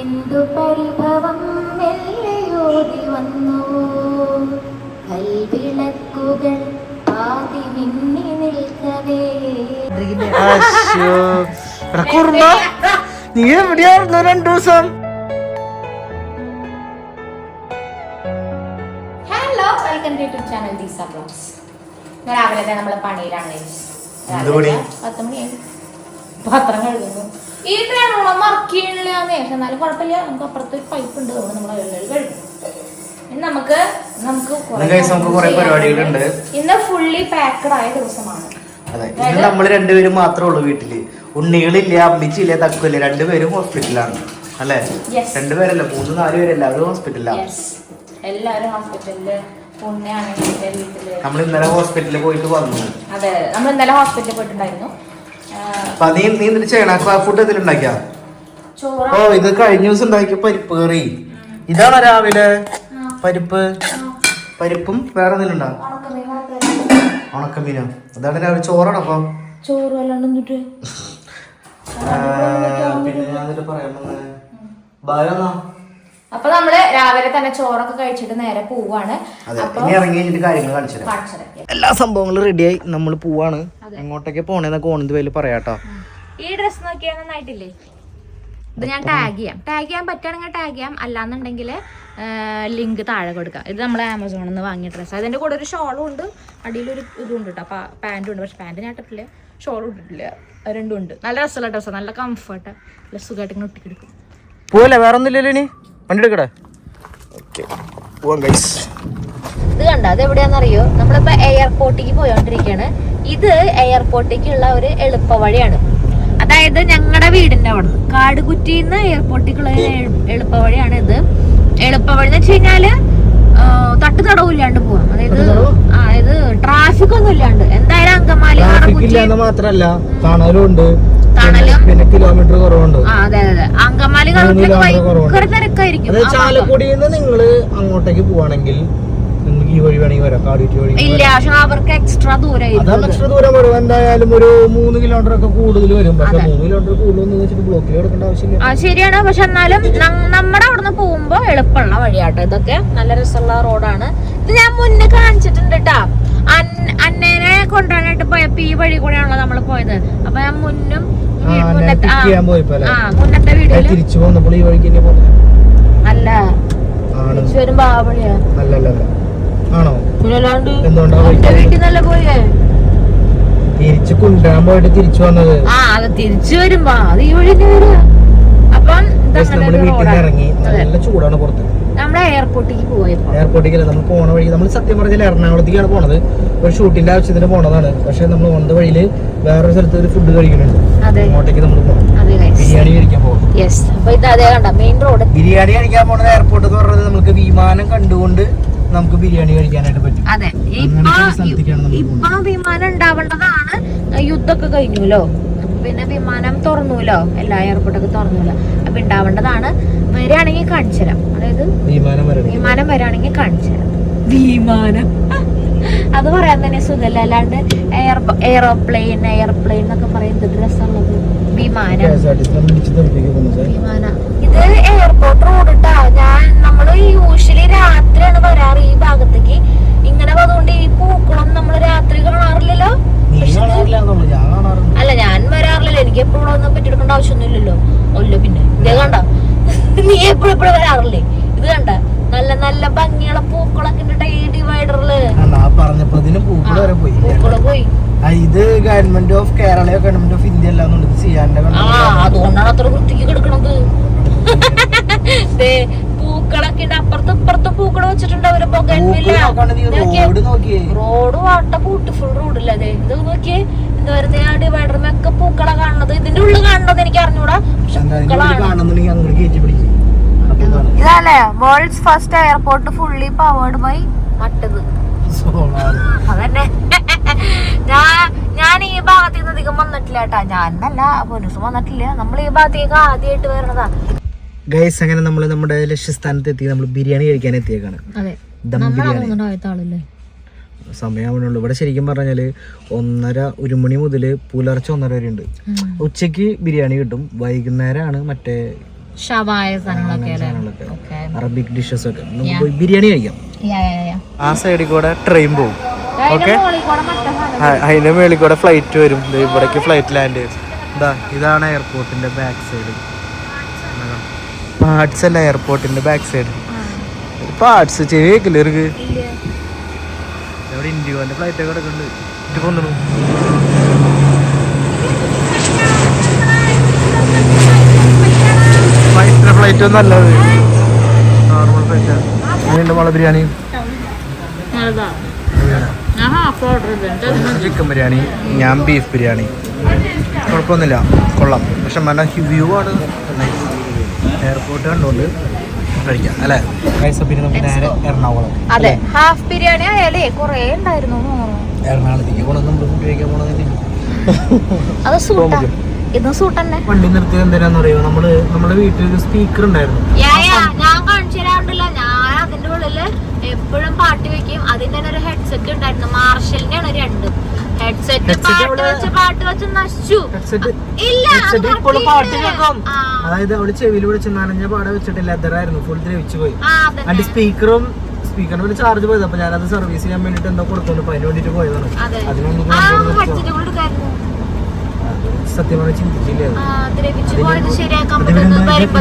എന്തു പരിഭവം മെല്ലയോതി വന്നു? കൽവിളക്കുകൾ ആദി മിന്നി നിൽക്കവേ. നീ എവിടെയായിരുന്നു രണ്ടു ദിവസം? Hello welcome to YouTube channel Deesa blogs രാവിലെ തന്നെ നമ്മളെ പണിയിലാണ്. പത്ത് മണിയായി. പാത്രം കഴുകുന്നു ഈ ട്രെയിനോളം മറക്കില്ല പക്ഷെ എന്നാലും കുഴപ്പമില്ല. നമുക്ക് അപ്പുറത്ത് ഒരു പൈപ്പ് ഉണ്ട്. അതുകൊണ്ട് നമ്മൾ വെള്ളം കഴുകും ഇന്ന് നമുക്ക് നമുക്ക് ഇന്ന് ഫുള്ളി പാക്കഡ് ആയ ദിവസമാണ്. അതെ. ഇന്ന് നമ്മൾ രണ്ടുപേരും മാത്രമേ ഉള്ളൂ വീട്ടിൽ. ഉണ്ണികളില്ല അമ്മിച്ചില്ല തക്കില്ല രണ്ടുപേരും ഹോസ്പിറ്റലാണ് അല്ലേ. രണ്ടുപേരല്ല? മൂന്ന് നാല് പേരല്ല? എല്ലാവരും ഹോസ്പിറ്റലിലാണ്. എല്ലാവരും ഹോസ്പിറ്റലിൽ നമ്മൾ ഇന്നലെ ഹോസ്പിറ്റലിൽ പോയിട്ട് വന്നു. അതെ. നമ്മൾ ഇന്നലെ ഹോസ്പിറ്റലിൽ പോയിട്ടുണ്ടായിരുന്നു. അപ്പൊ നീ നീ എന്തിനു ചെയ്യണ? ഫുഡ് ചോറ്. ഓ ഇത് കഴിഞ്ഞ ദിവസം ഉണ്ടാക്കിയ പരിപ്പ് കറി. ഇതാണോ രാവിലെ പരിപ്പ്? പരിപ്പും വേറെ എന്തെങ്കിലും ഉണ്ടോ. ഉണക്കമീനോ? അതാണ് രാവിലെ ചോറാണ് അപ്പൊ? ചോറ് എന്നിട്ട് പിന്നെ ഞാൻ എന്നിട്ട് പറയാൻ വന്നത് ബായ് അപ്പൊ നമ്മൾ രാവിലെ തന്നെ ചോറൊക്കെ കഴിച്ചിട്ട് നേരെ പോവാണ്. എല്ലാ സംഭവങ്ങളും റെഡിയായി നമ്മൾ പോവാണ്. എങ്ങോട്ടൊക്കെ പോണേന്നൊക്കെ ഓണത് പേര് പറയാട്ടോ. ഈ ഡ്രസ് നോക്കിയാൽ നന്നായിട്ടില്ലേ? ഇത് ഞാൻ ടാഗ് ചെയ്യാം. ടാഗ് ചെയ്യാൻ പറ്റുകയാണെങ്കിൽ ടാഗ് ചെയ്യാം. അല്ലാന്നുണ്ടെങ്കിൽ ലിങ്ക് താഴെ കൊടുക്കാം. ഇത് നമ്മൾ ആമസോണിൽ നിന്ന് വാങ്ങിയ ഡ്രസ്സ് അതിന്റെ കൂടെ ഒരു ഷോളും ഉണ്ട്. അടിയിലൊരു ഇതും ഉണ്ട് കേട്ടോ അപ്പം പാന്റും ഉണ്ട്. പക്ഷെ പാന്റ് ഞാൻ ഇട്ടിട്ടില്ല. ഷോളും ഇട്ടിട്ടില്ല. രണ്ടും ഉണ്ട്. നല്ല രസമുള്ള ഡ്രസ്സാണ് നല്ല കംഫർട്ട് നല്ല സുഖമായിട്ട് ഇങ്ങനെ ഒട്ടിക്കെടുക്കും. പോലെ വേറെ ഒന്നുമില്ലല്ലോ ഇനി? വണ്ടി എടുക്കടേ ഓക്കെ. പോവാം ഗൈസ് ഇത് കണ്ട? അത് എവിടെയാണെന്നറിയോ നമ്മളിപ്പോ എയർപോർട്ടിലേക്ക് പോയോണ്ടിരിക്കുകയാണ് ഇത് എയർപോർട്ടിലേക്കുള്ള ഒരു എളുപ്പ വഴിയാണ് അതായത് ഞങ്ങളുടെ വീടിന്റെ അവിടെ. കാടുകുറ്റിന്ന് എയർപോർട്ടിലേക്കുള്ള എളുപ്പ വഴിയാണ് ഇത്. എളുപ്പ വഴി എന്ന് വെച്ച് കഴിഞ്ഞാൽ തട്ടു തടവില്ലാണ്ട് പോവാം. അതായത് ആ, അതായത് ട്രാഫിക് ഒന്നും ഇല്ലാണ്ട് എന്തായാലും അങ്കമാലി മാത്രല്ല തണലും ഉണ്ട്. തണലും പിന്നെ കിലോമീറ്റർ കുറവുണ്ട്. അങ്കമാലി ഭയങ്കര തിരക്കായിരിക്കും. ചാലക്കുടിയിൽ നിന്ന് നിങ്ങൾ അങ്ങോട്ടേക്ക് പോവാണെങ്കിൽ നിങ്ങൾക്ക് ഈ വഴി വേണമെങ്കിൽ വരാം. കാടിയിട്ട് വഴി ഇല്ല പക്ഷെ അവർക്ക് എക്സ്ട്രാ അതാണ് എക്സ്ട്രാ ദൂരം. വരും എന്തായാലും ഒരു മൂന്ന് കിലോമീറ്റർ ഒക്കെ കൂടുതൽ വരും. പക്ഷെ മൂന്ന് കിലോമീറ്റർ കൂടുതൽ വെച്ചിട്ട് ബ്ലോക്കിൽ എടുക്കേണ്ട ആവശ്യമില്ല. ശരിയാണ്. പക്ഷെ എന്നാലും നമ്മടെ നമ്മുടെ അവിടുന്ന് പോകുമ്പോ എളുപ്പമുള്ള വഴിയാട്ടോ. ഇതൊക്കെ നല്ല രസമുള്ള റോഡാണ് ഇത് ഞാൻ മുന്നേ കാണിച്ചിട്ടുണ്ട് കേട്ടാ അന്നേനെ കൊണ്ടുവരാനായിട്ട് പോയപ്പോ ഈ വഴി കൂടെയാണല്ലോ നമ്മൾ പോയത്. അപ്പൊ ഞാൻ മുന്നും മുന്നത്തെ തിരിച്ചു പോന്നപ്പോൾ ഈ വഴിക്ക് തന്നെ പോകുന്നത് അല്ല. ആണ്? തിരിച്ചു വരുമ്പോ ആ വഴിയാ. അല്ലല്ല ആണോ? പിന്നല്ലാണ്ട് എന്തുകൊണ്ടാ വീട്ടിൽ നല്ല പോയേ? തിരിച്ചു കൊണ്ടുവരാൻ പോയിട്ട് തിരിച്ചു വന്നത്? ആ അത് തിരിച്ചു വരുമ്പോ അത് ഈ വഴി തന്നെ വരിക. അപ്പം നമ്മൾ വീട്ടിൽ ഇറങ്ങി. നല്ല ചൂടാണ് പുറത്ത്. നമ്മളെ എയർപോർട്ടിലേക്ക് പോയപ്പോ. നമ്മൾ പോണ വഴി നമ്മൾ സത്യം പറഞ്ഞാൽ എറണാകുളത്തേക്കാണ് പോണത്. ഒരു ഷൂട്ടിന്റെ ആവശ്യത്തിന് പോണതാണ്. പക്ഷെ നമ്മൾ വന്ന വഴിയിൽ വേറൊരു സ്ഥലത്ത് ഒരു ഫുഡ് കഴിക്കുന്നുണ്ട്. അങ്ങോട്ടേക്ക് നമ്മൾ പോകണം. ബിരിയാണി കഴിക്കാൻ പോകും യെസ് അപ്പൊ ഇത് അതേ കണ്ട? മെയിൻ റോഡ് ബിരിയാണി കഴിക്കാൻ പോണത് എയർപോർട്ട് എന്ന് പറഞ്ഞത് നമുക്ക് വിമാനം കണ്ടുകൊണ്ട് നമുക്ക് ബിരിയാണി കഴിക്കാനായിട്ട് പറ്റും. അതെ. ഇപ്പൊ വിമാനം ഉണ്ടാവേണ്ടതാണ്. യുദ്ധമൊക്കെ കഴിഞ്ഞുല്ലോ? പിന്നെ വിമാനം തുറന്നൂല? എല്ലാ എയർപോർട്ടൊക്കെ തുറന്നൂല? അപ്പൊ ഉണ്ടാവേണ്ടതാണ് വരികയാണെങ്കിൽ കാണിച്ചു തരാം അതായത് വിമാനം വരാണെങ്കിൽ വരികയാണെങ്കിൽ കാണിച്ചു തരാം വിമാനം. അത് പറയാൻ തന്നെ സുഖല്ല. അല്ലാണ്ട് എയർ എയറോപ്ലെയിൻ എയർപ്ലെയിൻ എന്നൊക്കെ പറയുന്നത് ഡ്രസ്സുള്ളത് വിമാനം. വിമാന. ഇത് എയർപോർട്ട് റോഡ് ഇട്ടാ ഞാൻ നമ്മൾ യൂഷ്വലി രാത്രിയാണ് വരാറ് ഈ ഭാഗത്തേക്ക്. ഇങ്ങനെ അതുകൊണ്ട് ഈ പൂക്കളം നമ്മൾ രാത്രി കാണാറില്ലല്ലോ? നീ അല്ല ഞാൻ വരാറില്ലല്ലോ. എനിക്ക് എപ്പോഴും ഒന്നും പറ്റിയെടുക്കേണ്ട ആവശ്യമൊന്നുമില്ലല്ലോ. ഒല്ലോ പിന്നെ. ഇതേ കണ്ട? നീ എപ്പോഴും എപ്പോഴും വരാറില്ലേ? ഇത് കണ്ട? നല്ല നല്ല ഭംഗിയുള്ള പൂക്കളൊക്കെ ഈ ഡിവൈഡറിൽ. പറഞ്ഞപ്പോ വരെ പോയി. പൂക്കൾ പോയി. ഇത് ഗവൺമെന്റ് ഓഫ് കേരളയോ ഗവൺമെന്റ് ഓഫ് ഇന്ത്യ അല്ലാന്നുണ്ട് ഇത് ചെയ്യാന്റെ ആ അതുകൊണ്ടാണ് അത്ര വൃത്തിക്ക് കിടക്കണത്. ദേ, പൂക്കളൊക്കെ ഉണ്ട്. അപ്പുറത്ത് ഇപ്പുറത്ത് പൂക്കൾ വെച്ചിട്ടുണ്ട് അവർ road road what a beautiful റോഡില്ല അതെ ഇത് നോക്കിയേ. എന്താ ആ ആ ഡിവൈഡറിനൊക്കെ പൂക്കളെ കാണുന്നത്. ഇതിന്റെ ഉള്ളിൽ കാണുന്നത് എനിക്ക് അറിഞ്ഞൂടാ. പക്ഷെ പൂക്കളാണ്. ഇതല്ലേ? World's first airport fully powered by മട്ടത്. അതന്നെ. ഞാൻ ഞാൻ ഈ ഭാഗത്തേക്ക് നിന്ന് അധികം വന്നിട്ടില്ല കേട്ടാ. ഞാൻ എന്നല്ല പോലീസും വന്നിട്ടില്ല. നമ്മൾ ഈ ഭാഗത്തേക്ക് ആദ്യമായിട്ട് വരണതാ. ഗൈസ് അങ്ങനെ നമ്മൾ നമ്മുടെ ലക്ഷ്യസ്ഥാനത്ത് എത്തി നമ്മൾ ബിരിയാണി കഴിക്കാൻ എത്തിയേക്കാണ് അതെ. ദം ബിരിയാണി. സമയമാവണുള്ളൂ ഇവിടെ ശരിക്കും പറഞ്ഞാൽ ഒന്നര ഒരു മണി മുതൽ പുലർച്ചെ ഒന്നര വരെ ഉണ്ട് ഉച്ചയ്ക്ക് ബിരിയാണി കിട്ടും വൈകുന്നേരമാണ് മറ്റേ. അറബിക് ഡിഷസ് ഒക്കെ. നമുക്ക് ബിരിയാണി കഴിക്കാം. ആ സൈഡിൽ കൂടെ ട്രെയിൻ പോകും ഓക്കെ അതിന്റെ മേളിൽ കൂടെ ഫ്ലൈറ്റ് വരും. ഇവിടേക്ക് ഫ്ലൈറ്റ് ലാൻഡ് ചെയ്യും ഇതാ ഇതാണ് എയർപോർട്ടിന്റെ ബാക്ക് സൈഡ് പാർട്സ് അല്ല എയർപോർട്ടിന്റെ ബാക്ക് സൈഡ് പാർട്സ് ചെവിയേക്കില്ല ഇവർക്ക്? ഇവിടെ ഇന്ത്യന്റെ ഫ്ലൈറ്റ് ഒക്കെ കിടക്കുന്നുണ്ട് ഇത് കൊന്നു ഫൈറ്റർ ഫ്ലൈറ്റ് ഒന്നും അല്ലത് നോർമൽ ഫ്ലൈറ്റാണ് അതിന്റെ മുള ബിരിയാണി? ചിക്കൻ ബിരിയാണി. ഞാൻ ബീഫ് ബിരിയാണി. കുഴപ്പമൊന്നുമില്ല. കൊള്ളാം. പക്ഷെ നല്ല വ്യൂ ആണ്. എയർപോർട്ട് കണ്ടുകൊണ്ട് കഴിക്കാം അല്ലേ? പിന്നെ നമുക്ക് നേരെ എറണാകുളം. അതെ ഹാഫ് ബിരിയാണി ആയാലേ കൊറേ ഉണ്ടായിരുന്നു എന്ന് തോന്നുന്നു. എറണാകുളത്തേക്ക് പോകണം നമ്മൾ ഫുഡ് കഴിക്കാൻ പോകണമെന്ന് അത് സൂട്ടാ ഇതും സൂട്ട് തന്നെ. വണ്ടി നിർത്തിയത് എന്തിനാന്ന് പറയുമോ നമ്മൾ നമ്മുടെ വീട്ടിൽ സ്പീക്കർ ഉണ്ടായിരുന്നു. ഞാൻ കാണിച്ചു തരാറില്ല ഞാൻ അതിന്റെ ഉള്ളിൽ എപ്പോഴും പാട്ട് വെക്കും. അതിന്റെ തന്നെ ഒരു ഹെഡ്സെറ്റ് ഉണ്ടായിരുന്നു. മാർഷലിന്റെ ആണ് രണ്ടും. അതായത് അവൾ ചെവിയിൽ വിളിച്ച് നനഞ്ഞ പാട വെച്ചിട്ട് ലെതറായിരുന്നു ഫുൾ ദ്രവിച്ചു പോയി. അതിന്റെ സ്പീക്കറും സ്പീക്കറിന് ഒരു ചാർജ് പോയത്. അപ്പൊ ഞാനത് സർവീസ് ചെയ്യാൻ വേണ്ടിട്ട് എന്തോ കൊടുത്തോണ്ട് അപ്പൊ അതിന് വേണ്ടിട്ട് പോയതാണ്. അതെ. അതിനൊന്നും ആ, കൊണ്ടുവന്ന് headset കൂടെ എടുക്കായിരുന്നു. സത്യം പറഞ്ഞാൽ ചിന്തിച്ചില്ല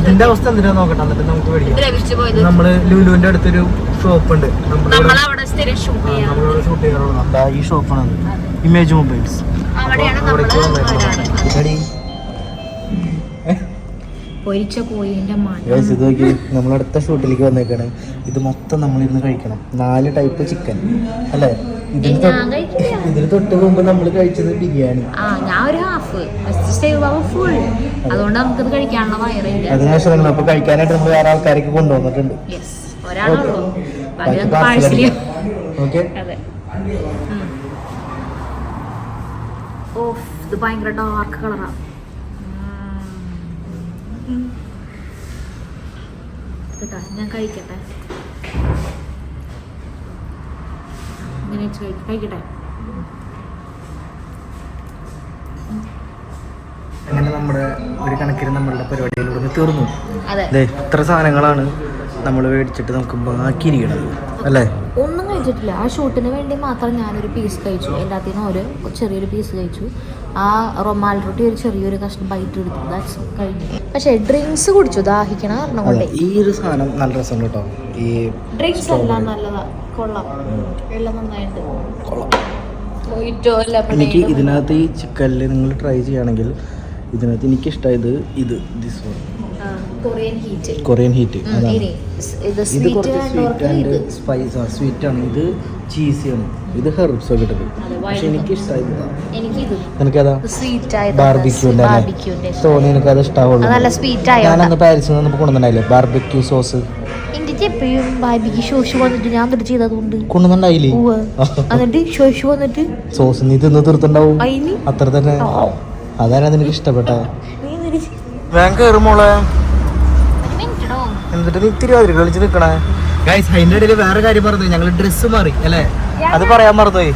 ഇതിന്റെ അവസ്ഥ എന്തിനാ നോക്കട്ടെ എന്നിട്ട് നമുക്ക് മേടിക്കാം നമ്മൾ ലുലുവിന്റെ അടുത്തൊരു ഷോപ്പ് ഉണ്ട്. നമ്മളവിടെ ഷൂട്ട് ചെയ്യാറുള്ളത്. ചെയ്യാറുള്ളതാണ് ഈ ഷോപ്പാണ് ഇമേജ് മൊബൈൽസ് പൊരിച്ച കോഴിന്റെ മണം. ഗൈസ് ഇത് നോക്കി നമ്മൾ അടുത്ത ഷൂട്ടിലേക്ക് വന്നേക്കാണ്. ഇത് മൊത്തം നമ്മളിരുന്ന് കഴിക്കണം. നാല് ടൈപ്പ് ചിക്കൻ അല്ലേ? ഇതിന്. ഇതിന് തൊട്ട് മുമ്പ് നമ്മൾ കഴിച്ചത് ബിരിയാണി. ആ ഞാൻ ഒരു ഹാഫ് ഫുൾ അതുകൊണ്ട് നമുക്കത് കഴിക്കാനുള്ള വയറില്ല. അതിനുശേഷം നമ്മൾ അപ്പൊ കഴിക്കാനായിട്ട് നമ്മൾ വേറെ ആൾക്കാരേക്ക് കൊണ്ടുവന്നിട്ടുണ്ട്. യെസ് ഒരാളുള്ളൂ ബാക്കി ബാക്കി നമുക്ക് parcel പാഴ്സൽ അടിക്കാം. ഓക്കെ അതെ ഓ ഇത് ഭയങ്കര ഡാർക്ക് കളറാ കേട്ടോ ഞാൻ കഴിക്കട്ടെ. ഇങ്ങനെ വെച്ച് കഴിക്കട്ടെ. അങ്ങനെ നമ്മുടെ ഒരു കണക്കിന് നമ്മളുടെ പരിപാടിയിലൂടെ തീർന്നു. അതെ. ഇത്ര സാധനങ്ങളാണ്. നമ്മൾ മേടിച്ചിട്ട് നമുക്ക് ബാക്കിയിരിക്കണത് അല്ലേ? ഒന്നും കഴിച്ചിട്ടില്ല. ആ ഷൂട്ടിന് വേണ്ടി മാത്രം ഞാനൊരു പീസ് കഴിച്ചു. എന്റെ അതിന് ഒരു ചെറിയൊരു പീസ് കഴിച്ചു. ആ റൊമാൽ റൊട്ടി ഒരു ചെറിയൊരു കഷ്ണം ബൈറ്റ് എടുത്തു. ദാറ്റ്സ് കഴിഞ്ഞു. പക്ഷേ ഡ്രിങ്ക്സ് കുടിച്ചു. ദാഹിക്കണ കാരണം കൊണ്ട്. ഈ ഒരു സാധനം നല്ല രസം കേട്ടോ. ഈ ഡ്രിങ്ക്സ് എല്ലാം നല്ലതാ. കൊള്ളാം. എല്ലാം നന്നായിട്ട്. കൊള്ളാം. എനിക്ക് ഇതിനകത്ത് ഈ ചിക്കനിൽ നിങ്ങൾ ട്രൈ ചെയ്യുകയാണെങ്കിൽ ഇതിനകത്ത് എനിക്ക് ഇഷ്ടമായത് ഇത്. This one Korean heat Korean heat അതാണ്. ഇത് സ്വീറ്റ് കുറച്ച് സ്വീറ്റ് ആൻഡ് സ്പൈസ് ആണ് സ്വീറ്റ് ആണ്. ഇത് ചീസി ആണ്. ഇത് ഹെർബ്സ് ഒക്കെ ഇട്ടത്. പക്ഷെ എനിക്ക് ബാർബിക്യൂന്റെ തോന്നി എനിക്ക് അത് ആയോണ്ടാ ഞാനന്ന് പാരീസിൽ നിന്ന് കൊണ്ടുവന്നിട്ടില്ലേ ബാർബിക്യൂ സോസ് എപ്പോഴും ശോശു വന്നിട്ട് ഞാൻ എന്നിട്ട് ചെയ്തതുകൊണ്ട്. കൊണ്ടുവന്നിട്ടുണ്ടായില്ലേ? ഉവ്വ്. എന്നിട്ട് ശോശു വന്നിട്ട്. സോസ് നീ തിന്ന് തീർത്തുണ്ടാവും അത്ര തന്നെ. അതാണ് നിനക്ക് ഇഷ്ടപ്പെട്ട നീ എന്നിട്ട് എന്നിട്ട് നീ തിരുവാതിര കളിച്ച് നിക്കണേ ഗൈസ് അതിന്റെ ഇടയിൽ വേറെ കാര്യം പറഞ്ഞു ഞങ്ങൾ ഡ്രസ്സ് മാറി അല്ലേ? അത് പറയാൻ മറന്നുപോയി.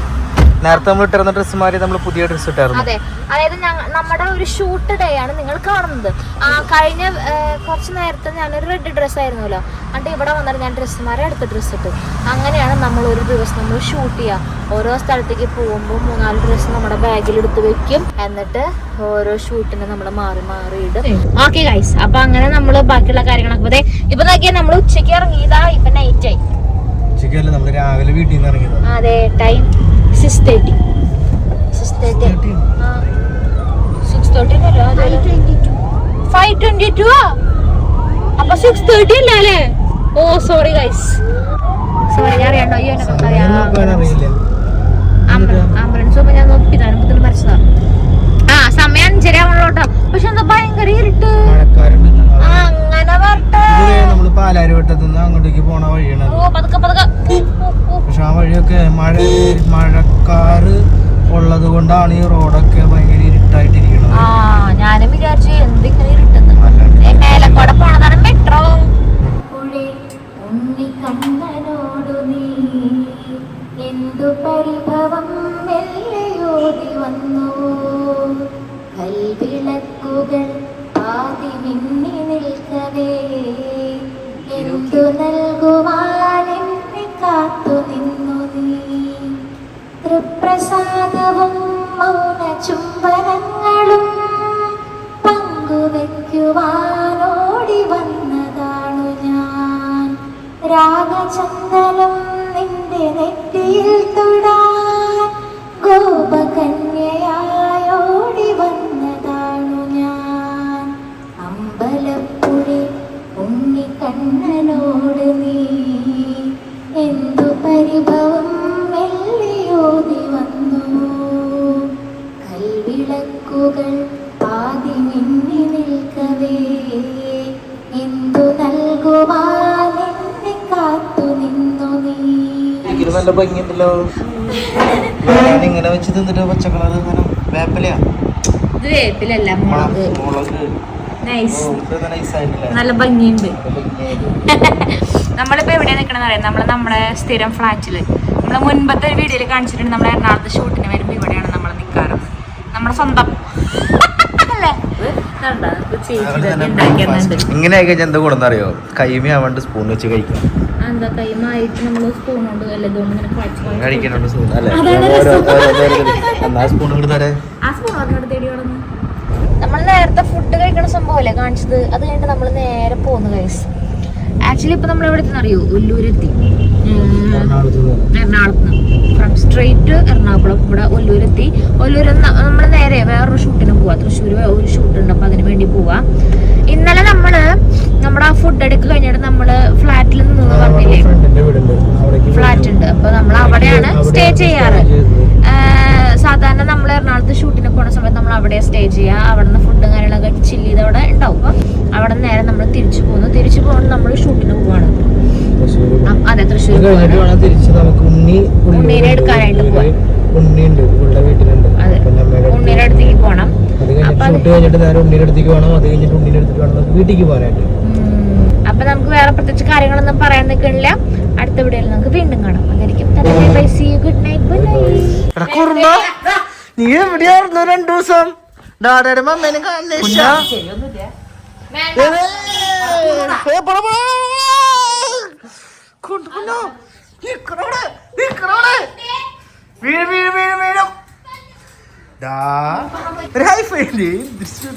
നേരത്തെ നമ്മൾ ഇട്ടിരുന്ന ഡ്രസ്സ് മാറി നമ്മൾ പുതിയ ഡ്രസ്സ് ഇട്ടായിരുന്നു. അതെ. അതായത് നമ്മുടെ ഒരു ഷൂട്ട് ഡേ ആണ് നിങ്ങൾ കാണുന്നത്. ആ കഴിഞ്ഞ കുറച്ച് നേരത്തെ ഞാനൊരു റെഡ് ഡ്രസ്സ് ആയിരുന്നല്ലോ. എന്നിട്ട് ഇവിടെ വന്നിട്ട് ഞാൻ ഡ്രസ്സ് മാറി അടുത്ത ഡ്രസ്സ് ഇട്ടു. അങ്ങനെയാണ് നമ്മൾ ഒരു ദിവസം നമ്മൾ ഷൂട്ട് ചെയ്യുക ഓരോ സ്ഥലത്തേക്ക് പോകുമ്പോൾ മൂന്നാൽ ഡ്രസ്സ് നമ്മുടെ ബാഗിൽ എടുത്ത് വെക്കും. എന്നിട്ട് ഓരോ ഷൂട്ടിന് നമ്മൾ മാറി മാറി ഇടും. ഓക്കെ ഗൈസ് അപ്പൊ അങ്ങനെ നമ്മൾ ബാക്കിയുള്ള കാര്യങ്ങളൊക്കെ അതെ ഇപ്പൊ നോക്കിയാൽ നമ്മൾ ഉച്ചയ്ക്ക് ഇറങ്ങിയതാ ഇപ്പൊ നൈറ്റ് ആയി. ഉച്ചയ്ക്കല്ല നമ്മൾ രാവിലെ വീട്ടിൽ നിന്ന് ഇറങ്ങിയത്? അതെ time six thirty. Six thirty six thirty five twenty two അപ്പൊ സിക്സ് തേർട്ടി അല്ല അല്ലേ? ഓ സോറി ഗൈസ് സോറി ഞാൻ അറിയാണ്ടോ അയ്യോ എന്നെ ആംബുലൻസ്. ഞാൻ നോക്കിയതാണ് മുതൽ മരിച്ചതാ. ആ സമയം അഞ്ചര ആവണല്ലോ കേട്ടോ പക്ഷെ എന്താ ഭയങ്കര ഇരുട്ട്. അങ്ങനെ വരട്ടെ. നമ്മൾ പാലാരിവട്ടത്തു നിന്ന് അങ്ങോട്ടേക്ക് പോണ വഴിയാണ്. പക്ഷെ ആ വഴിയൊക്കെ മഴ മഴക്കാറ് ഉള്ളത് കൊണ്ടാണ് ഈ റോഡൊക്കെ ഭയങ്കര ഇരുട്ടായിട്ടിരിക്കുന്നത് ആ ഞാനും വിചാരിച്ചു എന്തിങ്ങനെ ഇരുട്ടുന്നു. മേലക്കോടെ പോണതാണ് മെട്രോ ഉണ്ണിക്കണ്ണനോടു നീ. എന്തു പരിഭവം കൽവിളക്കുകൾ ആദി മിന്നി നിൽക്കവേ. എന്തു നൽകുവാൻ എന്നെ കാത്തു നിന്നു നീ. തൃപ്രസാദവും മൗന ചുംബനങ്ങളും പങ്കുവയ്ക്കുവാനോടി വന്നതാണു ഞാൻ. രാഗചന്ദനം നിന്റെ നെറ്റിയിൽ തൊടാൻ നല്ല ഭംഗിയുണ്ടല്ലോ. ഞാൻ ഇങ്ങനെ വെച്ച് തിന്നിട്ട് പച്ചക്കളത് ഇങ്ങനെ വേപ്പിലയാ. ഇത് വേപ്പിലല്ല മുളക്. മുളക് നല്ല ഭംഗിയുണ്ട്. നമ്മളിപ്പോ എവിടെയാ നിക്കണെന്ന് അറിയാം? നമ്മൾ നമ്മുടെ സ്ഥിരം ഫ്ലാറ്റിൽ. നമ്മൾ മുൻപത്തെ വീഡിയോയിൽ കാണിച്ചിട്ടുണ്ട് നമ്മൾ എറണാകുളത്ത് ഷൂട്ടിന് വരുമ്പോ ഇവിടെയാണ് നമ്മൾ നിക്കാറ്. നമ്മുടെ സ്വന്തം ഇതുണ്ടോ? ഇത് ചേച്ചി ഇതൊക്കെ ഉണ്ടാക്കിയിരുന്നുണ്ട്. ഇങ്ങനെ ആയി കഴിഞ്ഞാൽ എന്താ ഗുണം അറിയോ കൈമ ആവാണ്ട് സ്പൂൺ വെച്ച് കഴിക്കാം. സ്പൂൺ കൊണ്ട് അല്ല? സ്പൂൺ എന്നാ നമ്മൾ നേരത്തെ ഫുഡ് കഴിക്കണ സംഭവമല്ലേ കാണിച്ചത്? അത് കഴിഞ്ഞിട്ട് നമ്മൾ നേരെ പോന്നു കൈസ് ആക്ച്വലി ഇപ്പൊ നമ്മൾ എവിടെ അറിയോ ഉല്ലൂരെത്തി. എറണാകുളത്ത് ഫ്രം സ്ട്രെയിറ്റ് എറണാകുളം. ഇവിടെ ഒല്ലൂരെത്തി. ഒല്ലൂർ നമ്മൾ നേരെ വേറൊരു ഷൂട്ടിന് പോവാ. തൃശ്ശൂർ ഒരു ഷൂട്ട് ഉണ്ട് അപ്പൊ അതിന് വേണ്ടി പോവാ. ഇന്നലെ നമ്മൾ നമ്മുടെ ആ ഫുഡ് എടുക്ക് കഴിഞ്ഞിട്ട് നമ്മൾ ഫ്ലാറ്റിൽ നിന്ന് പറഞ്ഞില്ലേ ഫ്ലാറ്റ് ഉണ്ട്. അപ്പൊ നമ്മൾ അവിടെയാണ് സ്റ്റേ ചെയ്യാറ്. സാധാരണ നമ്മൾ എറണാകുളത്ത് ഷൂട്ടിന് പോണ സമയത്ത് നമ്മൾ അവിടെ സ്റ്റേ ചെയ്യുക അവിടെ നിന്ന് ഫുഡും കാര്യങ്ങളൊക്കെ ചില്ല് ചെയ്ത് അവിടെ ഉണ്ടാവും അപ്പം അവിടെ നിന്ന് നേരെ നമ്മൾ തിരിച്ചു പോകുന്നു. തിരിച്ചു പോകുന്നത് നമ്മൾ ഷൂട്ടിന് പോവാണ്. അ- അതെ തൃശ്ശൂർ ഉണ്ണീനെ എടുക്കാനായിട്ട് പോവാൻ. അടുത്തേക്ക് ഷൂട്ട് കഴിഞ്ഞിട്ട് നേരെ അടുത്തേക്ക് അത് കഴിഞ്ഞിട്ട് അടുത്തേക്ക് വേണം നമുക്ക് വീട്ടിലേക്ക് പോകാനായിട്ട്. അപ്പൊ നമുക്ക് വേറെ പ്രത്യേകിച്ച് കാര്യങ്ങളൊന്നും പറയാൻ നിൽക്കണില്ല. അടുത്ത വീഡിയോയിൽ നമുക്ക് വീണ്ടും കാണാം. അതായിരിക്കും ഗുഡ് നൈറ്റ് ബൈ നീ എവിടെയായിരുന്നു രണ്ടു ദിവസം? ഡാഡയുടെ മമ്മേനെ കാണുന്നില്ല ഡാ. ഹൈഫൈ ദൃശ്യം